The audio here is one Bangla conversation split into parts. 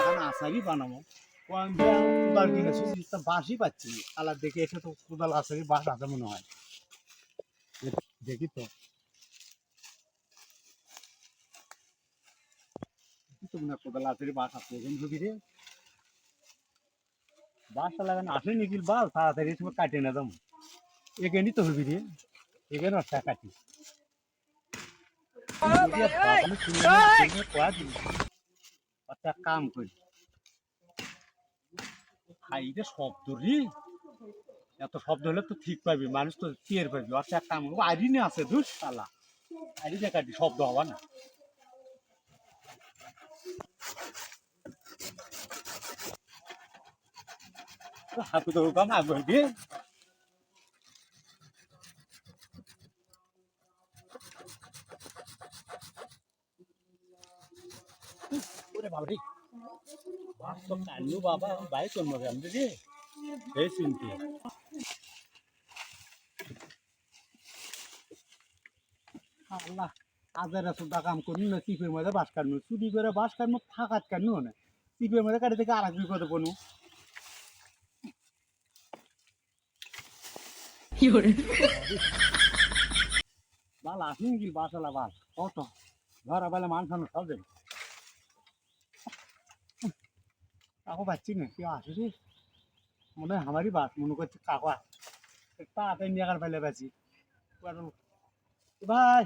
এখন আচারই বানাবো। কোদাল কিনেছি বাঁশই পাচ্ছি। কালার দেখে এসে তো কোদাল আচারই বাঁশ আছে মনে হয়। দেখি তো। কোদাল বাঁশ আছে এখানে ঢুকি রে বাঁশটা লাগানো আসে নিখিল বাল তাড়াতাড়ি সময় কাটে না দাম এখানেই তো হবি রে এখানে কাটি একটা কাম করি। হাইরে শব্দ রে। এত শব্দ হলে তো ঠিক পাবি মানুষ তো টের পাবি আচ্ছা এক কাম করব আইরিনে আছে ধুস তালা আইরিনে কাটি, শব্দ হবা না। হাতে তো কাম আগে দিয়ে ওরে বাবা রে বাস তো কান্নু বাবা বাইক আমি রে এই চিনতে আল্লাহ আজার সুদা কাম করি না চিপের মধ্যে বাস কাটনু। চুরি করে বাস কাটনু ফাঁকাত কাটনু না চিপের মধ্যে কাটি থেকে আর এক বিপদে পড়নু। বাল আসেন কি বাসালা বাল কত? ঘর বেলা মানুষ মানুষ সব দেবে। কাকু পাচ্ছি না কেউ আসে রে মনে হয় আমারই বাস মনে করছে কাকু তাড়াতাড়ি নিয়ে আকার ফেলে পাচ্ছি ভাই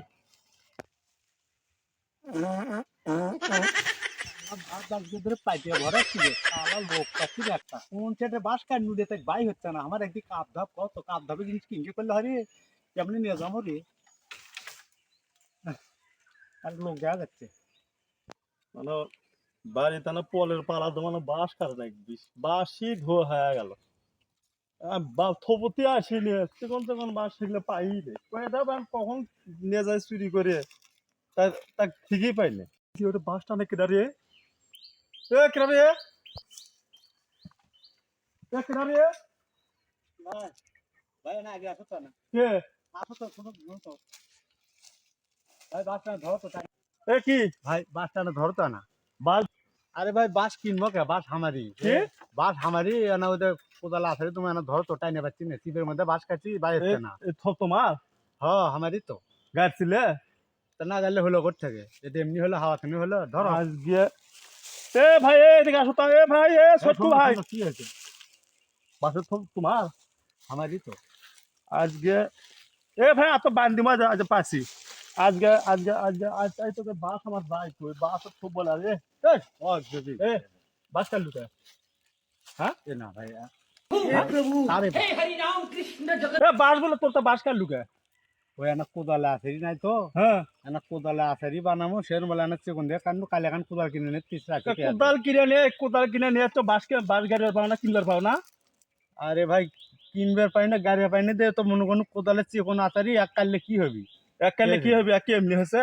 ছিল আমার লোক পাচ্ছি একটা কোন সেটে বাস কাট নুড়ে তাই বাই হচ্ছে না আমার একদিন কাপ ধাপ কত কাপ ধাপে জিনিস কিনতে করলে হরে কেমনি নিয়ে যাব রে আর লোক দেখা যাচ্ছে মানে বাড়িতে না পলের পাড়া তো মানে বাঁশ কাটে দেখবি বাঁশই ধোয়া হয়ে গেল। থপতি আসিনি। তখন তখন বাঁশ সেগুলো পাই কখন নিয়ে যায় চুরি করে? তা তা ঠিকই পাইলে কি ওটা বাঁশটা অনেক কেডা রে? এ কেডা রে? এ ভাই ভাই না আগে আসো তো না। কে? আসো তো শোনো শোনো তো। ভাই বাসটা ধরো তো। তাই। এ কি? ভাই বাসটা ধরো তো না। বাস আরে ভাই বাস কিনবো কে? বাস হামারি? বাস হামারি না ওদের কোদাল আছে তুমি না ধরো তো টাইনে পাচ্ছি না চিপের মধ্যে বাস কাটছি বাইরে না। তোমার? হ হামারি তো। গাড়ছিলে? তা না গেলে হলো কোথ থেকে এটা এমনি হলো হাওয়া থামি হলো ধরো। আজকে এ ভাই এদিকে আসো তো এ ভাই এ ছোট্টু ভাই। কি হয়েছে? বাসের থপ তোমার? হামারি তো। আজকে এ ভাই এত বান্দি মাঝে আজ পাচ্ছি আজকে আজকে আজকে আজ তাই তোকে বাস আমার বাইক ওই বাস খুব বলা রে। এ বাস চালু হ্যাঁ? এ না ভাই প্রভু। আরে বলে তোর তো বাস কোদালে আছেরি নাই তো। হ্যাঁ। এনা কোদালে আছেরি বানামো সের বলে এনা চেকুন দে কান কালে কোদাল কিনে নে তিস রাখে কোদাল কিনে কোদাল কিনে নে তো বাসকে বাস গাড়ি পাও না কিনলার পাও না? আরে ভাই কিনবার পাই না গাড়ি পাই না দে তো মনে কোনো কোদালের চেকুন আছারি এক কালে কি হবি? এক কালে কি হবে এক এমনি হয়েছে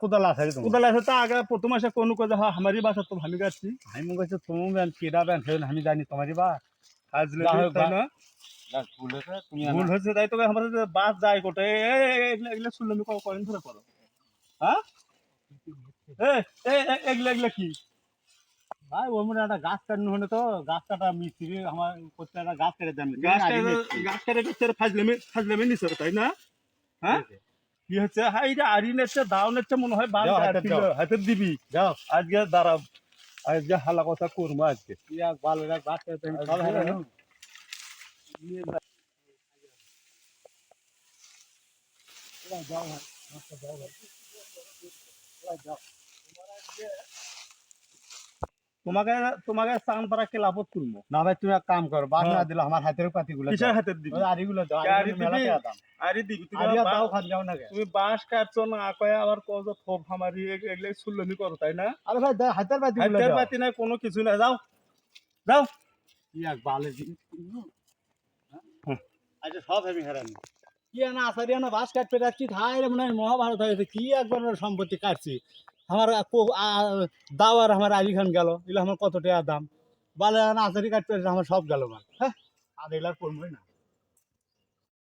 কোদাল আসেরি কোদাল আছে তা আগে প্রথম আসে কোনো কথা হ্যাঁ আমারই বাসা তো আমি গাচ্ছি আমি তুমি ব্যান কেডা ব্যান সেদিন আমি জানি তোমারই বা আজলে যা হোক তাই না? ভুল হয়েছে তুমি ভুল হয়েছে তাই তোকে আমাদের বাস যায় কোটে এগুলো এগুলো শুনলে আমি কয়েন ধরে করো। হ্যাঁ? এগুলো এগুলো কি? ভাই ওর মনে একটা গাছ কাটানো হলে তো গাছ কাটা মিস্ত্রি আমার করতে একটা গাছ কেটে দেন। গাছ কেটে- গাছ কেটে ফাজলামি ফাজলামি নিছে তাই না? হ্যাঁ? কি হচ্ছে? হ্যাঁ এটা আড়ি নেচ্ছে দাও নেচ্ছে মনে হয় আর হাতে দিবি। যাও। আজকে দাঁড়া আজকে হালা কথা করব আজকে। ভালো সব আজকে- হারানো যাও ভাই আচ্ছা, যাও ভাই যাও। তোমাকে তোমাকে চান ক্লাবত করব না ভাই তুমি এক কাম করো বাদ না। আমার হাতের পাতি গুলো কিসের হাতে দিবি? দাও কে আড়ি আড়িগুলো মেলা দিবি? আরে দিবি তুমি দাও খান যাও না তুমি বাঁশ কাটছো না কয়ে আবার কত থোপ হামারি এগুলো সুল্লমি করো তাই না? আরে ভাই দাও, হাতের পাতি গুলো হাতের পাতি নাই কোনো কিছু নাই যাও। যাও। কি এক বালে? আচ্ছা সব আমি হারানি কি না আসারি না বাস কাটতে যাচ্ছি রে মনে হয় মহাভারত হয়েছে কি একবার সম্পত্তি কাটছি। আমার দাওয়ার আমার আলি খান গেল। এগুলো আমার কত টাকা দাম? বালে না আসারি কাটতে আমার সব গেল মাল। হ্যাঁ? আর এগুলো করবোই না।